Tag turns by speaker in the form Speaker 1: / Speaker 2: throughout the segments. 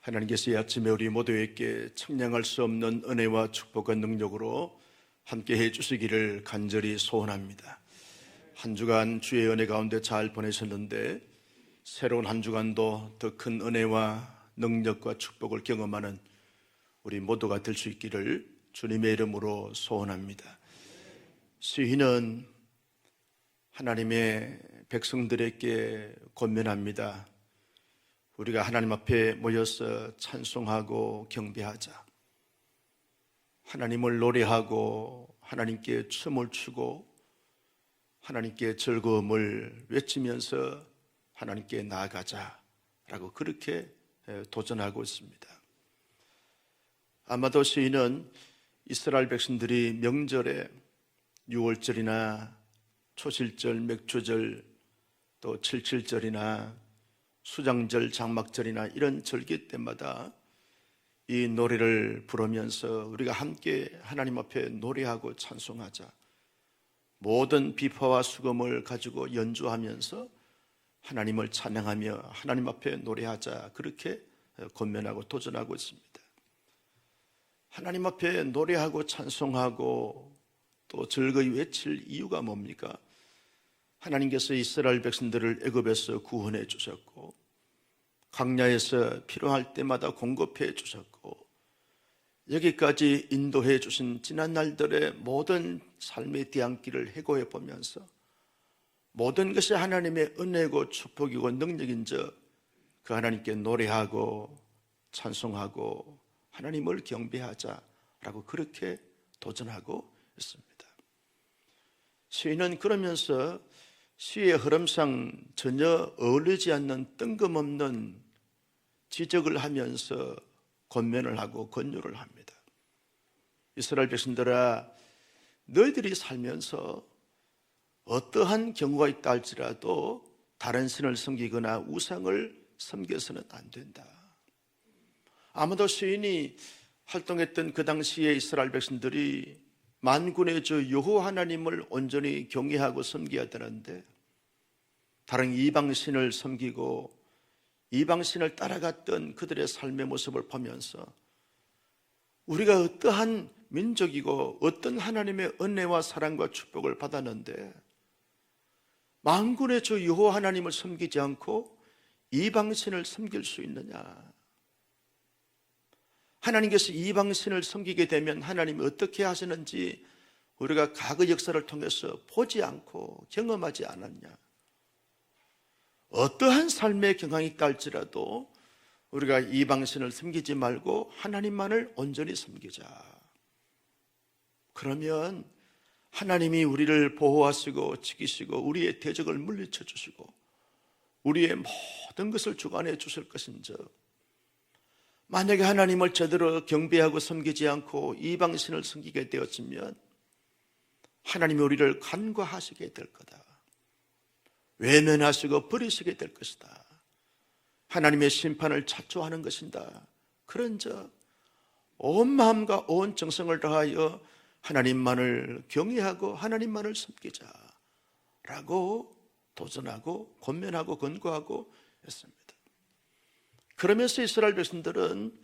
Speaker 1: 하나님께서 이 아침에 우리 모두에게 청량할 수 없는 은혜와 축복과 능력으로 함께 해 주시기를 간절히 소원합니다. 한 주간 주의 은혜 가운데 잘 보내셨는데 새로운 한 주간도 더 큰 은혜와 능력과 축복을 경험하는 우리 모두가 될 수 있기를 주님의 이름으로 소원합니다. 시인은 하나님의 백성들에게 권면합니다. 우리가 하나님 앞에 모여서 찬송하고 경배하자. 하나님을 노래하고 하나님께 춤을 추고 하나님께 즐거움을 외치면서 하나님께 나아가자라고 그렇게 도전하고 있습니다. 아마도 시인은 이스라엘 백성들이 명절에 6월절이나 초실절, 맥주절, 또 칠칠절이나 수장절, 장막절이나 이런 절기 때마다 이 노래를 부르면서 우리가 함께 하나님 앞에 노래하고 찬송하자. 모든 비파와 수금을 가지고 연주하면서 하나님을 찬양하며 하나님 앞에 노래하자. 그렇게 권면하고 도전하고 있습니다. 하나님 앞에 노래하고 찬송하고 또 즐거이 외칠 이유가 뭡니까? 하나님께서 이스라엘 백성들을 애굽에서 구원해 주셨고 강야에서 필요할 때마다 공급해 주셨고 여기까지 인도해 주신 지난 날들의 모든 삶의 뒤안길을 해고해 보면서 모든 것이 하나님의 은혜고 축복이고 능력인저 그 하나님께 노래하고 찬송하고 하나님을 경배하자라고 그렇게 도전하고 있습니다. 시인은 그러면서 시의 흐름상 전혀 어울리지 않는 뜬금없는 지적을 하면서 권면을 하고 권유를 합니다. 이스라엘 백성들아 너희들이 살면서 어떠한 경우가 있다 할지라도 다른 신을 섬기거나 우상을 섬겨서는 안 된다. 아마도 시인이 활동했던 그 당시에 이스라엘 백성들이 만군의 주 여호와 하나님을 온전히 경외하고 섬겨야 되는데 다른 이방 신을 섬기고 이방 신을 따라갔던 그들의 삶의 모습을 보면서 우리가 어떠한 민족이고 어떤 하나님의 은혜와 사랑과 축복을 받았는데 만군의 주 여호와 하나님을 섬기지 않고 이방 신을 섬길 수 있느냐? 하나님께서 이방신을 섬기게 되면 하나님이 어떻게 하시는지 우리가 과거 역사를 통해서 보지 않고 경험하지 않았냐. 어떠한 삶의 경향이 있다 할지라도 우리가 이방신을 섬기지 말고 하나님만을 온전히 섬기자. 그러면 하나님이 우리를 보호하시고 지키시고 우리의 대적을 물리쳐 주시고 우리의 모든 것을 주관해 주실 것인즉 만약에 하나님을 제대로 경배하고 섬기지 않고 이방신을 섬기게 되었으면 하나님이 우리를 간과하시게 될 거다. 외면하시고 버리시게 될 것이다. 하나님의 심판을 자초하는 것이다. 그런즉 온 마음과 온 정성을 다하여 하나님만을 경외하고 하나님만을 섬기자라고 도전하고 권면하고 권고하고 했습니다. 그러면서 이스라엘 백성들은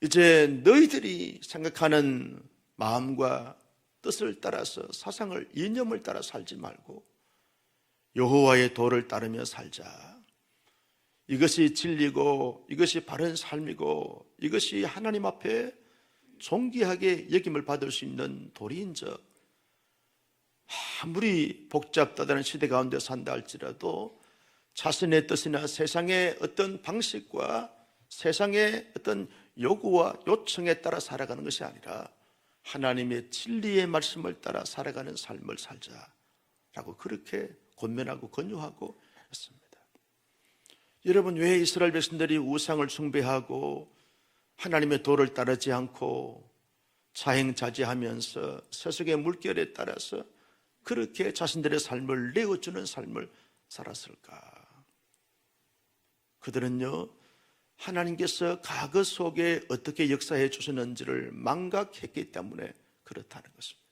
Speaker 1: 이제 너희들이 생각하는 마음과 뜻을 따라서 사상을 이념을 따라 살지 말고 여호와의 도를 따르며 살자. 이것이 진리고 이것이 바른 삶이고 이것이 하나님 앞에 존귀하게 여김을 받을 수 있는 도리인적 아무리 복잡하다는 시대 가운데 산다 할지라도 자신의 뜻이나 세상의 어떤 방식과 세상의 어떤 요구와 요청에 따라 살아가는 것이 아니라 하나님의 진리의 말씀을 따라 살아가는 삶을 살자라고 그렇게 권면하고 권유하고 했습니다. 여러분 왜 이스라엘 백성들이 우상을 숭배하고 하나님의 도를 따르지 않고 자행자제하면서 세속의 물결에 따라서 그렇게 자신들의 삶을 내어주는 삶을 살았을까? 그들은요, 하나님께서 과거 속에 어떻게 역사해 주셨는지를 망각했기 때문에 그렇다는 것입니다.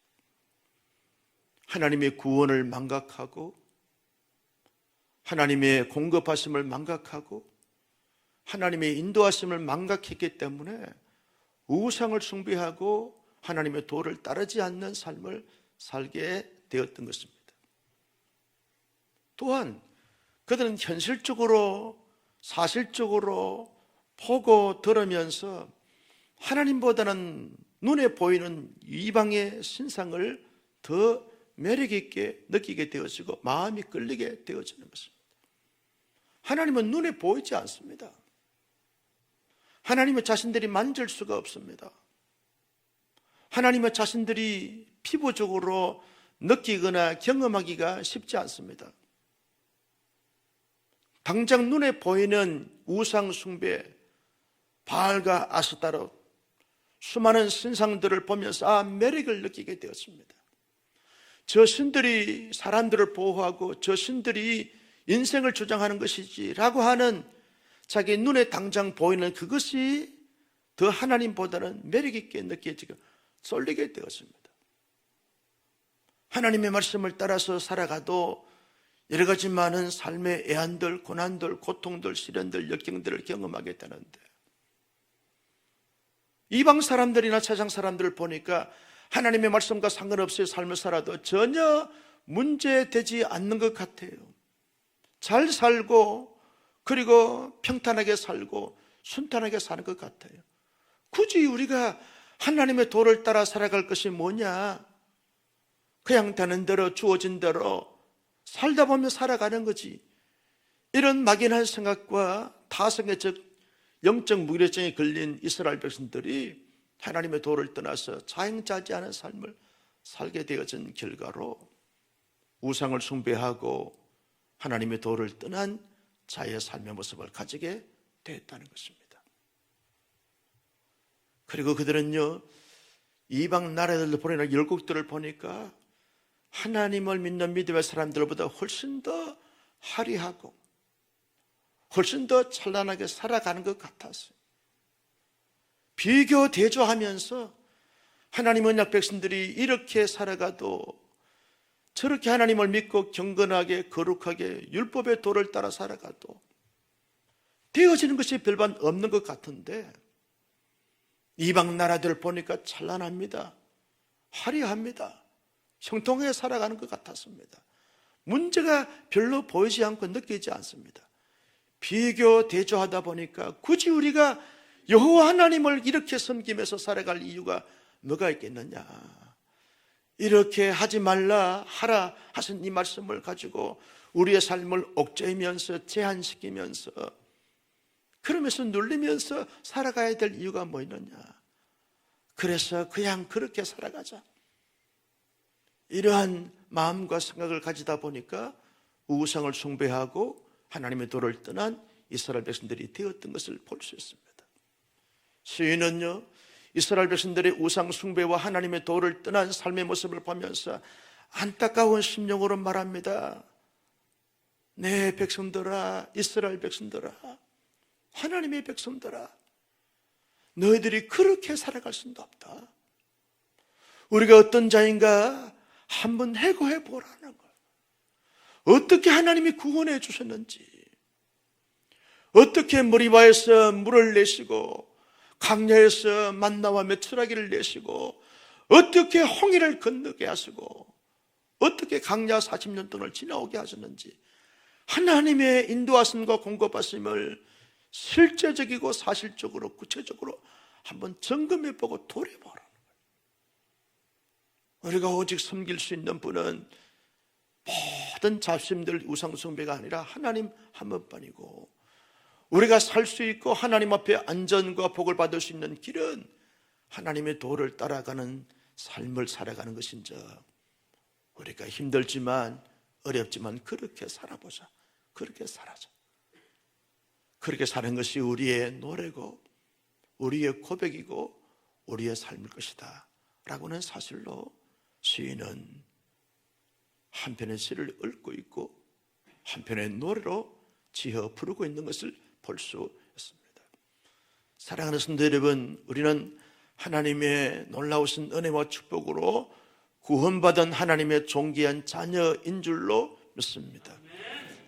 Speaker 1: 하나님의 구원을 망각하고 하나님의 공급하심을 망각하고 하나님의 인도하심을 망각했기 때문에 우상을 숭배하고 하나님의 도를 따르지 않는 삶을 살게 되었던 것입니다. 또한 그들은 현실적으로 사실적으로 보고 들으면서 하나님보다는 눈에 보이는 이방의 신상을 더 매력 있게 느끼게 되어지고 마음이 끌리게 되어지는 것입니다. 하나님은 눈에 보이지 않습니다. 하나님의 자신들이 만질 수가 없습니다. 하나님의 자신들이 피부적으로 느끼거나 경험하기가 쉽지 않습니다. 당장 눈에 보이는 우상 숭배, 바알과 아스타로 수많은 신상들을 보면서 아 매력을 느끼게 되었습니다. 저 신들이 사람들을 보호하고 저 신들이 인생을 주장하는 것이지라고 하는 자기 눈에 당장 보이는 그것이 더 하나님보다는 매력 있게 느껴지고 쏠리게 되었습니다. 하나님의 말씀을 따라서 살아가도 여러 가지 많은 삶의 애한들, 고난들, 고통들, 시련들, 역경들을 경험하게 되는데 이방 사람들이나 세상 사람들을 보니까 하나님의 말씀과 상관없이 삶을 살아도 전혀 문제되지 않는 것 같아요. 잘 살고 그리고 평탄하게 살고 순탄하게 사는 것 같아요. 굳이 우리가 하나님의 도를 따라 살아갈 것이 뭐냐? 그냥 되는 대로 주어진 대로 살다 보면 살아가는 거지. 이런 막연한 생각과 타성의 즉 영적 무기력증에 걸린 이스라엘 백성들이 하나님의 도를 떠나서 자행자지 않은 삶을 살게 되어진 결과로 우상을 숭배하고 하나님의 도를 떠난 자의 삶의 모습을 가지게 됐다는 것입니다. 그리고 그들은요, 이방 나라들을 보내는 열국들을 보니까 하나님을 믿는 믿음의 사람들보다 훨씬 더 화려하고 훨씬 더 찬란하게 살아가는 것 같았어요. 비교 대조하면서 하나님 언약 백성들이 이렇게 살아가도 저렇게 하나님을 믿고 경건하게 거룩하게 율법의 도를 따라 살아가도 되어지는 것이 별반 없는 것 같은데 이방 나라들 보니까 찬란합니다. 화려합니다. 형통하게 살아가는 것 같았습니다. 문제가 별로 보이지 않고 느끼지 않습니다. 비교 대조하다 보니까 굳이 우리가 여호와 하나님을 이렇게 섬기면서 살아갈 이유가 뭐가 있겠느냐? 이렇게 하지 말라 하라 하신 이 말씀을 가지고 우리의 삶을 옥죄면서 제한시키면서 그러면서 눌리면서 살아가야 될 이유가 뭐 있느냐? 그래서 그냥 그렇게 살아가자. 이러한 마음과 생각을 가지다 보니까 우상을 숭배하고 하나님의 도를 떠난 이스라엘 백성들이 되었던 것을 볼 수 있습니다. 시인은요, 이스라엘 백성들의 우상 숭배와 하나님의 도를 떠난 삶의 모습을 보면서 안타까운 심령으로 말합니다. 내 백성들아, 이스라엘 백성들아, 하나님의 백성들아, 너희들이 그렇게 살아갈 수는 없다. 우리가 어떤 자인가 한번 해고해 보라는 거예요. 어떻게 하나님이 구원해 주셨는지, 어떻게 머리바에서 물을 내시고, 강야에서 만나와 메추라기를 내시고, 어떻게 홍해를 건너게 하시고, 어떻게 강야 40년 동안을 지나오게 하셨는지, 하나님의 인도하심과 공급하심을 실제적이고 사실적으로 구체적으로 한번 점검해 보고 거예요. 우리가 오직 섬길 수 있는 분은 모든 잡심들 우상숭배가 아니라 하나님 한 번뿐이고 우리가 살 수 있고 하나님 앞에 안전과 복을 받을 수 있는 길은 하나님의 도를 따라가는 삶을 살아가는 것인즉 우리가 힘들지만 어렵지만 그렇게 살아보자. 그렇게 살아자. 그렇게 사는 것이 우리의 노래고 우리의 고백이고 우리의 삶일 것이다. 라고는 사실로 시인은 한편의 시를 읊고 있고 한편의 노래로 지어 부르고 있는 것을 볼 수 있습니다. 사랑하는 성도 여러분, 우리는 하나님의 놀라우신 은혜와 축복으로 구원받은 하나님의 존귀한 자녀인 줄로 믿습니다.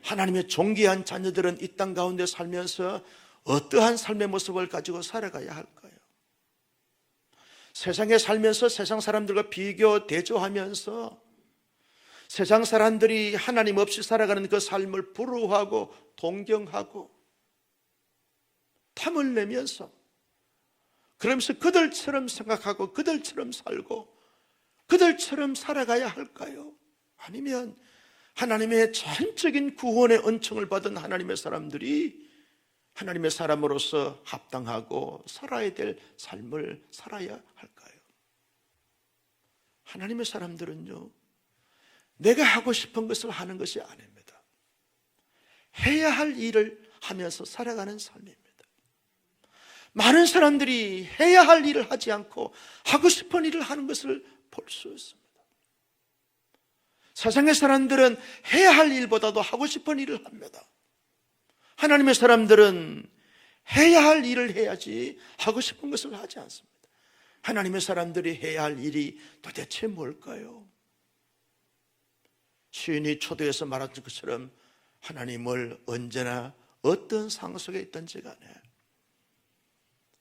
Speaker 1: 하나님의 존귀한 자녀들은 이 땅 가운데 살면서 어떠한 삶의 모습을 가지고 살아가야 할까요? 세상에 살면서 세상 사람들과 비교, 대조하면서 세상 사람들이 하나님 없이 살아가는 그 삶을 부러워하고 동경하고 탐을 내면서 그러면서 그들처럼 생각하고 그들처럼 살고 그들처럼 살아가야 할까요? 아니면 하나님의 전적인 구원의 은총을 받은 하나님의 사람들이 하나님의 사람으로서 합당하고 살아야 될 삶을 살아야 할까요? 하나님의 사람들은요, 내가 하고 싶은 것을 하는 것이 아닙니다. 해야 할 일을 하면서 살아가는 삶입니다. 많은 사람들이 해야 할 일을 하지 않고 하고 싶은 일을 하는 것을 볼 수 있습니다. 세상의 사람들은 해야 할 일보다도 하고 싶은 일을 합니다. 하나님의 사람들은 해야 할 일을 해야지 하고 싶은 것을 하지 않습니다. 하나님의 사람들이 해야 할 일이 도대체 뭘까요? 시인이 초대에서 말한 것처럼 하나님을 언제나 어떤 상황 속에 있든지 간에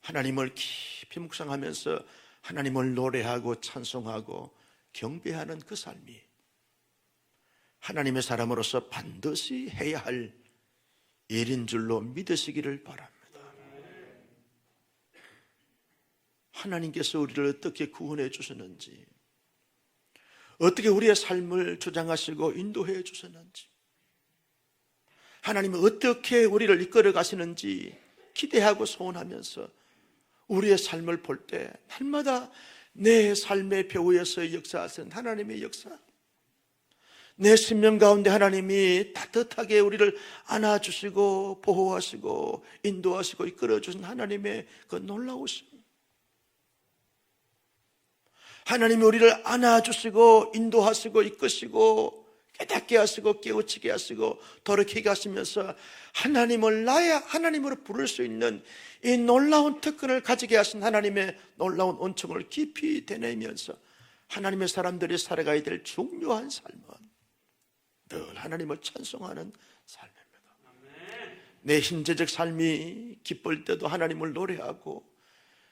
Speaker 1: 하나님을 깊이 묵상하면서 하나님을 노래하고 찬송하고 경배하는 그 삶이 하나님의 사람으로서 반드시 해야 할 일인 줄로 믿으시기를 바랍니다. 하나님께서 우리를 어떻게 구원해 주셨는지, 어떻게 우리의 삶을 주장하시고 인도해 주셨는지, 하나님은 어떻게 우리를 이끌어 가시는지 기대하고 소원하면서 우리의 삶을 볼 때 날마다 내 삶의 배후에서 역사하신 하나님의 역사, 내 sinh 명 가운데 하나님이 따뜻하게 우리를 안아주시고 보호하시고 인도하시고 이끌어주신 하나님의 그 놀라우심. 하나님이 우리를 안아주시고 인도하시고 이끄시고 깨닫게 하시고 깨우치게 하시고 돌이키게 하시면서 하나님을 나의 하나님으로 부를 수 있는 이 놀라운 특권을 가지게 하신 하나님의 놀라운 온청을 깊이 되뇌면서 하나님의 사람들이 살아가야 될 중요한 삶은 늘 하나님을 찬송하는 삶입니다. 내 현재적 삶이 기쁠 때도 하나님을 노래하고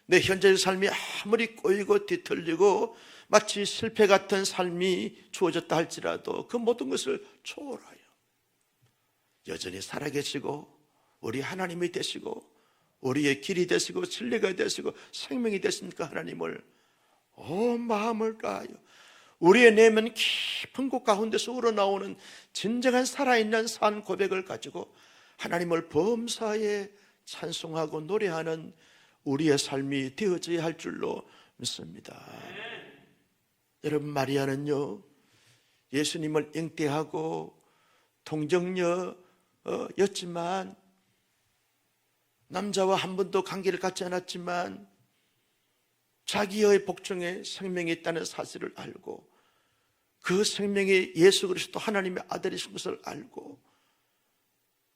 Speaker 1: 내 현재의 삶이 아무리 꼬이고 뒤틀리고 마치 실패 같은 삶이 주어졌다 할지라도 그 모든 것을 초월하여 여전히 살아계시고 우리 하나님이 되시고 우리의 길이 되시고 진리가 되시고 생명이 되시니까 하나님을 온 마음을 다하여 우리의 내면 깊은 곳 가운데서 우러나오는 진정한 살아있는 산 고백을 가지고 하나님을 범사에 찬송하고 노래하는 우리의 삶이 되어져야 할 줄로 믿습니다. 여러분 마리아는요 예수님을 잉태하고 동정녀였지만 남자와 한 번도 관계를 갖지 않았지만 자기의 복중에 생명이 있다는 사실을 알고 그 생명이 예수 그리스도 하나님의 아들이신 것을 알고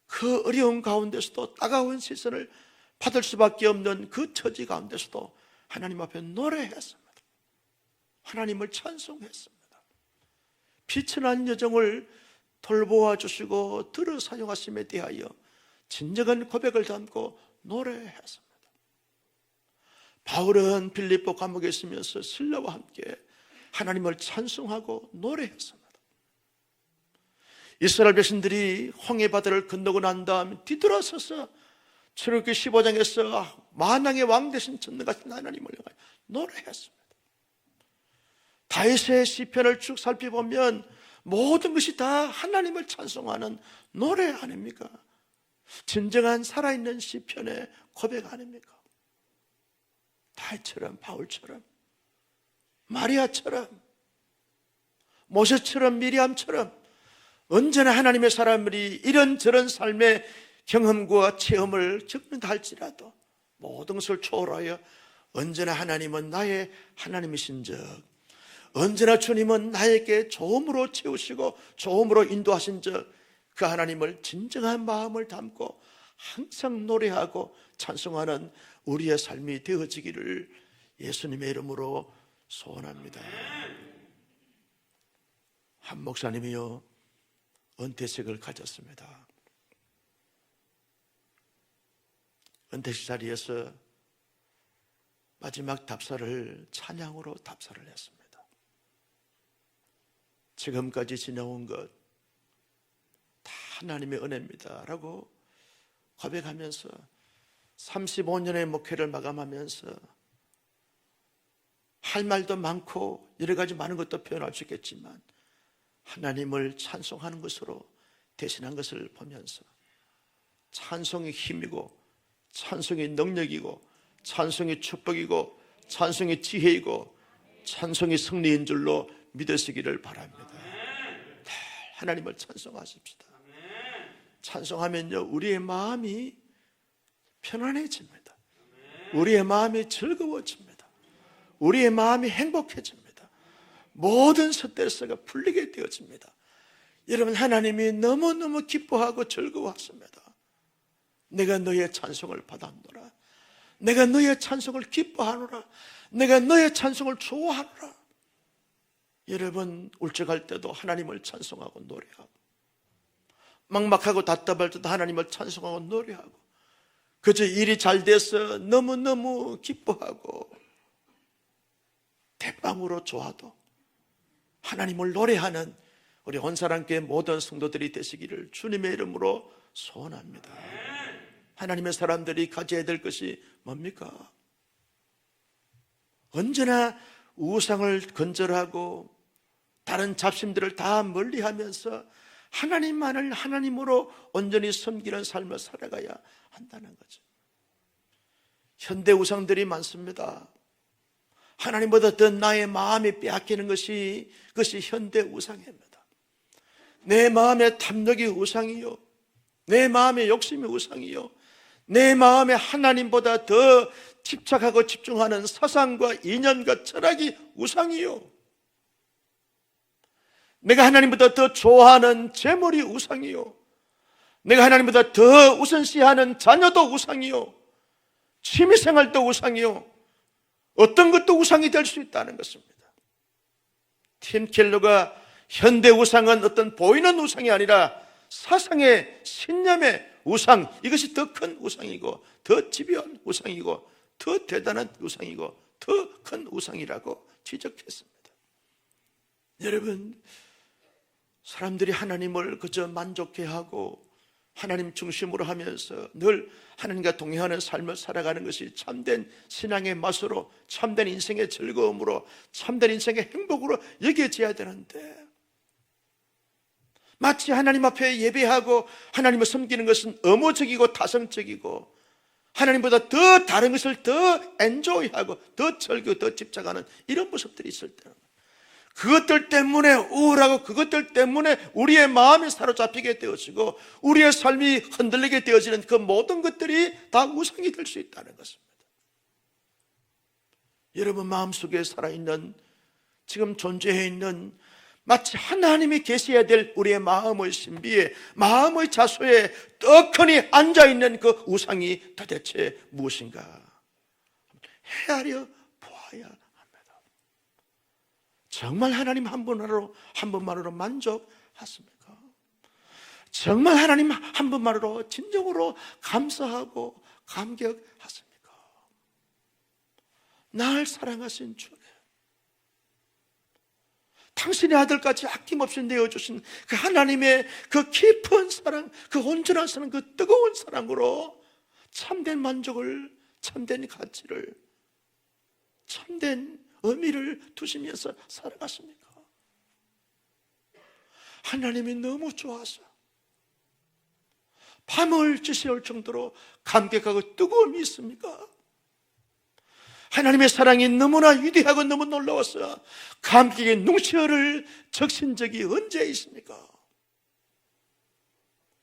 Speaker 1: 그 어려운 가운데서도 따가운 시선을 받을 수밖에 없는 그 처지 가운데서도 하나님 앞에 노래했습니다. 하나님을 찬송했습니다. 비천한 여정을 돌보아 주시고 들어 사용하심에 대하여 진정한 고백을 담고 노래했습니다. 바울은 빌립보 감옥에 있으면서 신라와 함께 하나님을 찬송하고 노래했습니다. 이스라엘 백성들이 홍해 바다를 건너고 난 다음 뒤돌아서서 출애굽기 15장에서 만왕의 왕 대신 전능 같은 하나님을 향하여 노래했습니다. 다윗의 시편을 쭉 살펴보면 모든 것이 다 하나님을 찬송하는 노래 아닙니까? 진정한 살아있는 시편의 고백 아닙니까? 다윗처럼 바울처럼 마리아처럼 모세처럼 미리암처럼 언제나 하나님의 사람들이 이런저런 삶의 경험과 체험을 겪는다 할지라도 모든 것을 초월하여 언제나 하나님은 나의 하나님이신 적 언제나 주님은 나에게 좋음으로 채우시고 좋음으로 인도하신 적 그 하나님을 진정한 마음을 담고 항상 노래하고 찬송하는 우리의 삶이 되어지기를 예수님의 이름으로 소원합니다. 한 목사님이요 은퇴식을 가졌습니다. 은퇴식 자리에서 마지막 답사를 찬양으로 답사를 했습니다. 지금까지 지나온 것 다 하나님의 은혜입니다 라고 고백하면서 35년의 목회를 마감하면서 할 말도 많고 여러 가지 많은 것도 표현할 수 있겠지만 하나님을 찬송하는 것으로 대신한 것을 보면서 찬송이 힘이고 찬송이 능력이고 찬송이 축복이고 찬송이 지혜이고 찬송이 승리인 줄로 믿으시기를 바랍니다. 하나님을 찬송하십시다. 찬송하면요, 우리의 마음이 편안해집니다. 우리의 마음이 즐거워집니다. 우리의 마음이 행복해집니다. 모든 스트레스가 풀리게 되어집니다. 여러분, 하나님이 너무너무 기뻐하고 즐거워하십니다. 내가 너의 찬송을 받았노라. 내가 너의 찬송을 기뻐하노라. 내가 너의 찬송을 좋아하노라. 여러분, 울적할 때도 하나님을 찬송하고 노래하고, 막막하고 답답할 때도 하나님을 찬송하고 노래하고, 그저 일이 잘 돼서 너무너무 기뻐하고, 대빵으로 좋아도 하나님을 노래하는 우리 온사랑교회 모든 성도들이 되시기를 주님의 이름으로 소원합니다. 하나님의 사람들이 가져야 될 것이 뭡니까? 언제나 우상을 건절하고 다른 잡심들을 다 멀리 하면서 하나님만을 하나님으로 온전히 섬기는 삶을 살아가야 한다는 거죠. 현대 우상들이 많습니다. 하나님보다 더 나의 마음이 빼앗기는 것이 그것이 현대 우상입니다. 내 마음의 탐욕이 우상이요. 내 마음의 욕심이 우상이요. 내 마음에 하나님보다 더 집착하고 집중하는 사상과 이념과 철학이 우상이요. 내가 하나님보다 더 좋아하는 재물이 우상이요. 내가 하나님보다 더 우선시하는 자녀도 우상이요. 취미생활도 우상이요. 어떤 것도 우상이 될 수 있다는 것입니다. 팀 켈러가 현대 우상은 어떤 보이는 우상이 아니라 사상의 신념의 우상, 이것이 더 큰 우상이고, 더 집요한 우상이고, 더 대단한 우상이고, 더 큰 우상이라고 지적했습니다. 여러분, 사람들이 하나님을 그저 만족해 하고 하나님 중심으로 하면서 늘 하나님과 동행하는 삶을 살아가는 것이 참된 신앙의 맛으로 참된 인생의 즐거움으로 참된 인생의 행복으로 여겨져야 되는데 마치 하나님 앞에 예배하고 하나님을 섬기는 것은 의무적이고 타성적이고 하나님보다 더 다른 것을 더 엔조이하고 더 즐기고 더 집착하는 이런 모습들이 있을 때는 그것들 때문에 우울하고 그것들 때문에 우리의 마음이 사로잡히게 되어지고 우리의 삶이 흔들리게 되어지는 그 모든 것들이 다 우상이 될 수 있다는 것입니다. 여러분 마음속에 살아있는 지금 존재해 있는 마치 하나님이 계셔야 될 우리의 마음의 신비에 마음의 자소에 떡하니 앉아있는 그 우상이 도대체 무엇인가 헤아려 보아야 정말 하나님 한 분으로 한 분만으로 만족하십니까? 정말 하나님 한 분만으로 진정으로 감사하고 감격하십니까? 날 사랑하신 주님, 당신의 아들까지 아낌없이 내어주신 그 하나님의 그 깊은 사랑, 그 온전한 사랑, 그 뜨거운 사랑으로 참된 만족을, 참된 가치를, 참된 의미를 두시면서 살아가십니까? 하나님이 너무 좋아서 밤을 지새울 정도로 감격하고 뜨거움이 있습니까? 하나님의 사랑이 너무나 위대하고 너무 놀라워서 감격의 농시어를 적신 적이 언제 있습니까?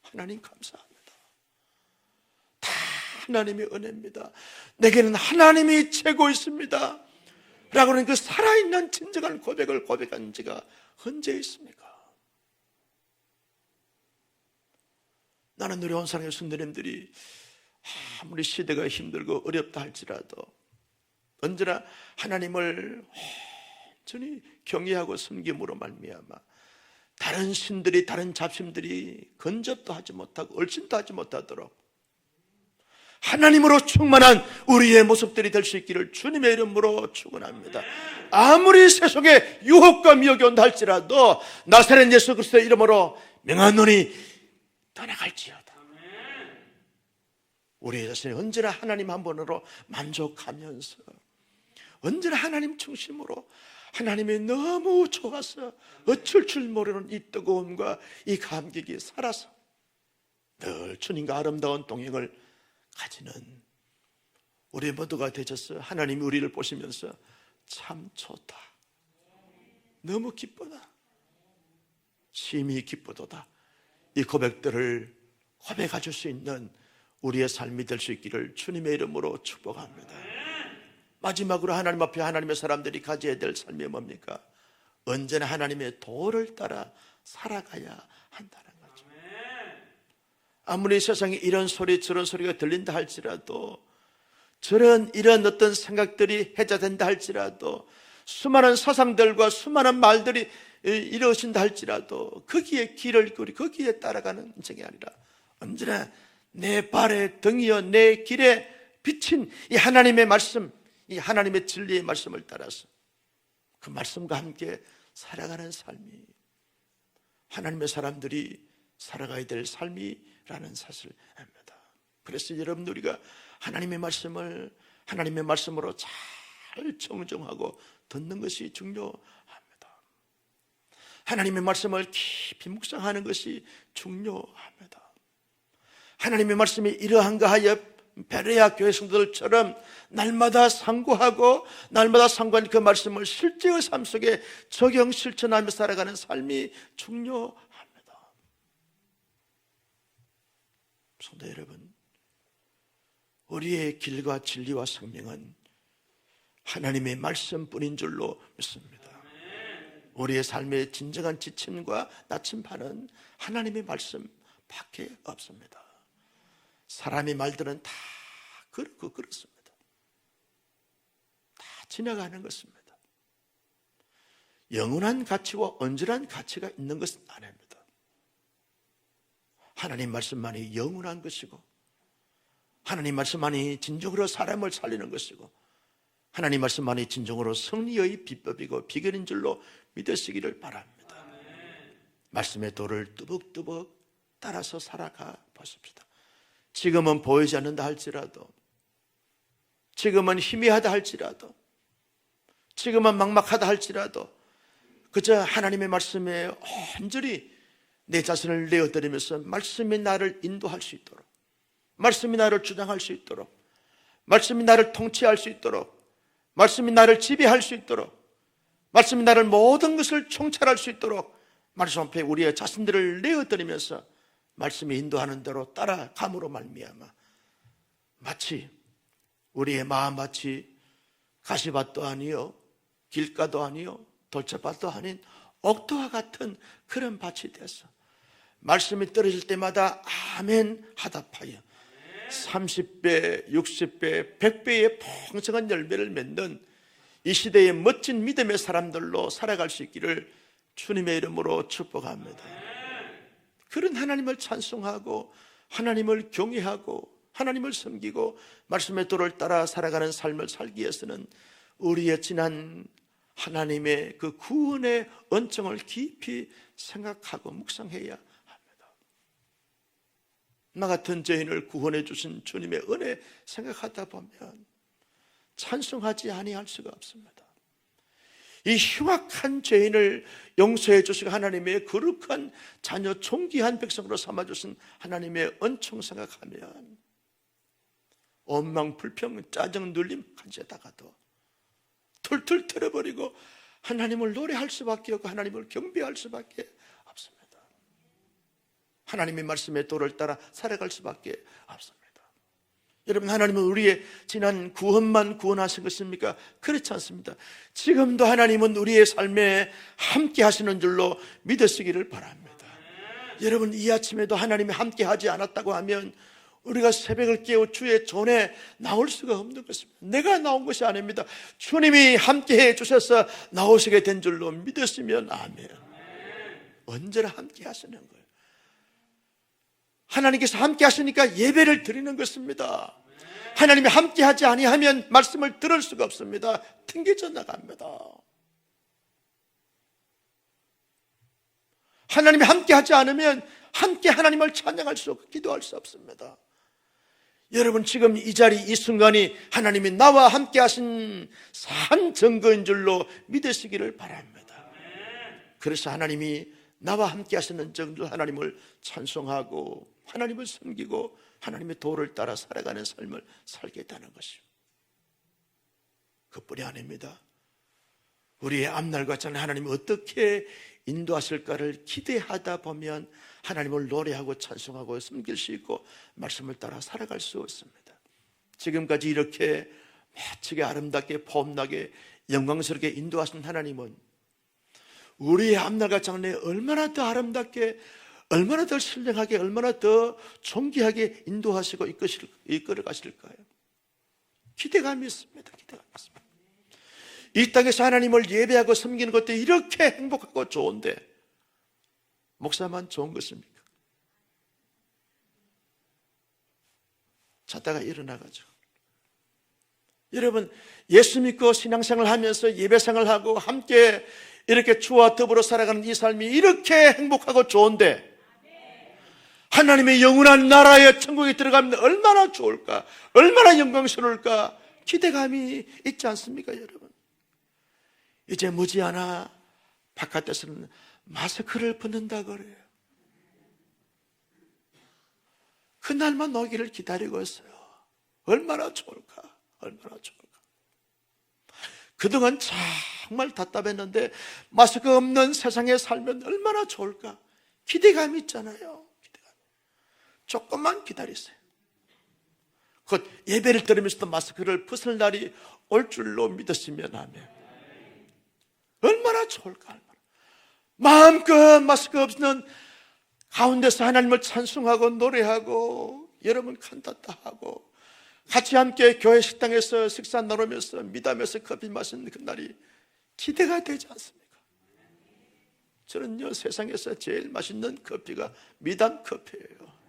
Speaker 1: 하나님 감사합니다. 다 하나님의 은혜입니다. 내게는 하나님이 최고 있습니다. 라고는 그 살아있는 진정한 고백을 고백한 지가 언제 있습니까? 나는 우리 온상의 순대님들이 아무리 시대가 힘들고 어렵다 할지라도 언제나 하나님을 온전히 경외하고 섬김으로 말미암아 다른 신들이 다른 잡심들이 근접도 하지 못하고 얼씬도 하지 못하도록 하나님으로 충만한 우리의 모습들이 될 수 있기를 주님의 이름으로 축원합니다. 아무리 세속에 유혹과 미혹이 온다 할지라도 나사렛 예수 그리스도의 이름으로 명하노니 떠나갈지어다. 우리 자신이 언제나 하나님 한 번으로 만족하면서 언제나 하나님 중심으로 하나님이 너무 좋아서 어쩔 줄 모르는 이 뜨거움과 이 감격이 살아서 늘 주님과 아름다운 동행을 가지는 우리 모두가 되셔서 하나님이 우리를 보시면서 참 좋다. 너무 기쁘다. 심히 기쁘도다. 이 고백들을 고백해 줄 수 있는 우리의 삶이 될 수 있기를 주님의 이름으로 축복합니다. 마지막으로 하나님 앞에 하나님의 사람들이 가져야 될 삶이 뭡니까? 언제나 하나님의 도를 따라 살아가야 거죠. 아무리 세상에 이런 소리 저런 소리가 들린다 할지라도 저런 이런 어떤 생각들이 해자된다 할지라도 수많은 사상들과 수많은 말들이 이루어진다 할지라도 거기에 길을 끄리 거기에 따라가는 인생이 아니라 언제나 내 발의 등이여 내 길에 비친 이 하나님의 말씀 이 하나님의 진리의 말씀을 따라서 그 말씀과 함께 살아가는 삶이 하나님의 사람들이 살아가야 될 삶이라는 사실을 압니다. 그래서 여러분 우리가 하나님의 말씀을 하나님의 말씀으로 잘 정정하고 듣는 것이 중요합니다. 하나님의 말씀을 깊이 묵상하는 것이 중요합니다. 하나님의 말씀이 이러한가 하여 베레아 교회 성도들처럼 날마다 상고하고 날마다 상고한 그 말씀을 실제의 삶 속에 적용 실천하며 살아가는 삶이 중요합니다. 성도 여러분, 우리의 길과 진리와 생명은 하나님의 말씀뿐인 줄로 믿습니다. 우리의 삶의 진정한 지침과 나침반은 하나님의 말씀밖에 없습니다. 사람의 말들은 다 그렇고 그렇습니다. 다 지나가는 것입니다. 영원한 가치와 온전한 가치가 있는 것은 아닙니다. 하나님 말씀만이 영원한 것이고 하나님 말씀만이 진정으로 사람을 살리는 것이고 하나님 말씀만이 진정으로 승리의 비법이고 비결인 줄로 믿으시기를 바랍니다. 말씀의 도를 뚜벅뚜벅 따라서 살아가 보십시다. 지금은 보이지 않는다 할지라도 지금은 희미하다 할지라도 지금은 막막하다 할지라도 그저 하나님의 말씀에 온전히 내 자신을 내어드리면서 말씀이 나를 인도할 수 있도록 말씀이 나를 주장할 수 있도록 말씀이 나를 통치할 수 있도록 말씀이 나를 지배할 수 있도록 말씀이 나를 모든 것을 총찰할 수 있도록 말씀 앞에 우리의 자신들을 내어드리면서 말씀이 인도하는 대로 따라감으로 말미암아 마치 우리의 마음 마치 가시밭도 아니요 길가도 아니요 돌처밭도 아닌 옥도와 같은 그런 밭이 돼서 말씀이 떨어질 때마다 아멘 하답하여 30배, 60배, 100배의 풍성한 열매를 맺는 이 시대의 멋진 믿음의 사람들로 살아갈 수 있기를 주님의 이름으로 축복합니다. 그런 하나님을 찬송하고 하나님을 경외하고 하나님을 섬기고 말씀의 도를 따라 살아가는 삶을 살기 위해서는 우리의 지난 하나님의 그 구원의恩정을 깊이 생각하고 묵상해야. 나 같은 죄인을 구원해 주신 주님의 은혜 생각하다 보면 찬송하지 아니할 수가 없습니다. 이 흉악한 죄인을 용서해 주시고 하나님의 거룩한 자녀 존귀한 백성으로 삼아 주신 하나님의恩총 생각하면 원망 불평 짜증 눌림 가져다가도 툴툴 털어버리고 하나님을 노래할 수밖에 없고 하나님을 경배할 수밖에. 하나님의 말씀의 도를 따라 살아갈 수밖에 없습니다. 여러분 하나님은 우리의 지난 구원만 구원하신 것입니까? 그렇지 않습니다. 지금도 하나님은 우리의 삶에 함께 하시는 줄로 믿으시기를 바랍니다. 여러분 이 아침에도 하나님이 함께 하지 않았다고 하면 우리가 새벽을 깨워 주의 전에 나올 수가 없는 것입니다. 내가 나온 것이 아닙니다. 주님이 함께 해 주셔서 나오시게 된 줄로 믿으시면 아멘. 언제나 함께 하시는 거예요. 하나님께서 함께 하시니까 예배를 드리는 것입니다. 하나님이 함께 하지 아니하면 말씀을 들을 수가 없습니다. 튕겨져 나갑니다. 하나님이 함께 하지 않으면 함께 하나님을 찬양할 수 없고 기도할 수 없습니다. 여러분 지금 이 자리 이 순간이 하나님이 나와 함께 하신 산 증거인 줄로 믿으시기를 바랍니다. 그래서 하나님이 나와 함께 하시는 정도 하나님을 찬송하고 하나님을 섬기고 하나님의 도를 따라 살아가는 삶을 살겠다는 것입니다. 그뿐이 아닙니다. 우리의 앞날과 전에 하나님이 어떻게 인도하실까를 기대하다 보면 하나님을 노래하고 찬송하고 섬길 수 있고 말씀을 따라 살아갈 수 있습니다. 지금까지 이렇게 멋지게 아름답게 폼나게 영광스럽게 인도하신 하나님은 우리의 앞날과 장래에 얼마나 더 아름답게 얼마나 더 신령하게 얼마나 더 존귀하게 인도하시고 이끄실, 이끌어 가실까요? 기대감이 있습니다. 기대감이 있습니다. 이 땅에서 하나님을 예배하고 섬기는 것도 이렇게 행복하고 좋은데 목사만 좋은 것입니까? 자다가 일어나가지고 여러분 예수 믿고 신앙생활 하면서 예배생활 하고 함께 이렇게 주와 더불어 살아가는 이 삶이 이렇게 행복하고 좋은데 하나님의 영원한 나라에 천국에 들어가면 얼마나 좋을까? 얼마나 영광스러울까? 기대감이 있지 않습니까 여러분? 이제 머지않아 바깥에서는 마스크를 벗는다 그래요. 그날만 오기를 기다리고 있어요. 얼마나 좋을까? 얼마나 좋을까? 그동안 정말 답답했는데 마스크 없는 세상에 살면 얼마나 좋을까? 기대감이 있잖아요. 조금만 기다리세요 곧 예배를 들으면서도 마스크를 벗을 날이 올 줄로 믿으시면 하면 얼마나 좋을까 얼마나. 마음껏 마스크 없는 가운데서 하나님을 찬송하고 노래하고 여러분 칸타타 하고 같이 함께 교회 식당에서 식사 나누면서 미담에서 커피 마시는 그날이 기대가 되지 않습니까? 저는요 세상에서 제일 맛있는 커피가 미담 커피예요.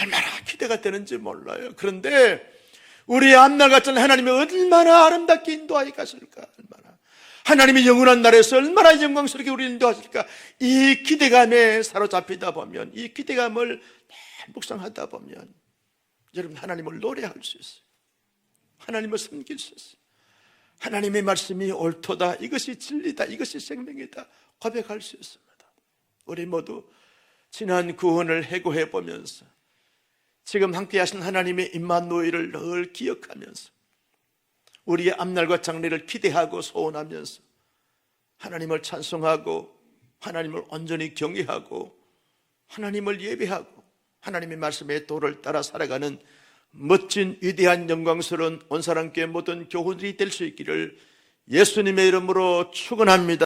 Speaker 1: 얼마나 기대가 되는지 몰라요. 그런데 우리의 앞날 같은 하나님이 얼마나 아름답게 인도하여 가실까? 얼마나 하나님이 영원한 날에서 얼마나 영광스럽게 우리를 인도하실까? 이 기대감에 사로잡히다 보면 이 기대감을 늘 묵상하다 보면 여러분 하나님을 노래할 수 있어요. 하나님을 섬길 수 있어요. 하나님의 말씀이 옳도다. 이것이 진리다. 이것이 생명이다. 고백할 수 있습니다. 우리 모두 지난 구원을 해고해 보면서 지금 함께 하신 하나님의 임만노이를 늘 기억하면서 우리의 앞날과 장래를 기대하고 소원하면서 하나님을 찬송하고 하나님을 온전히 경외하고 하나님을 예배하고 하나님의 말씀의 도를 따라 살아가는 멋진 위대한 영광스러운 온 사람께 모든 교훈들이 될 수 있기를 예수님의 이름으로 축원합니다.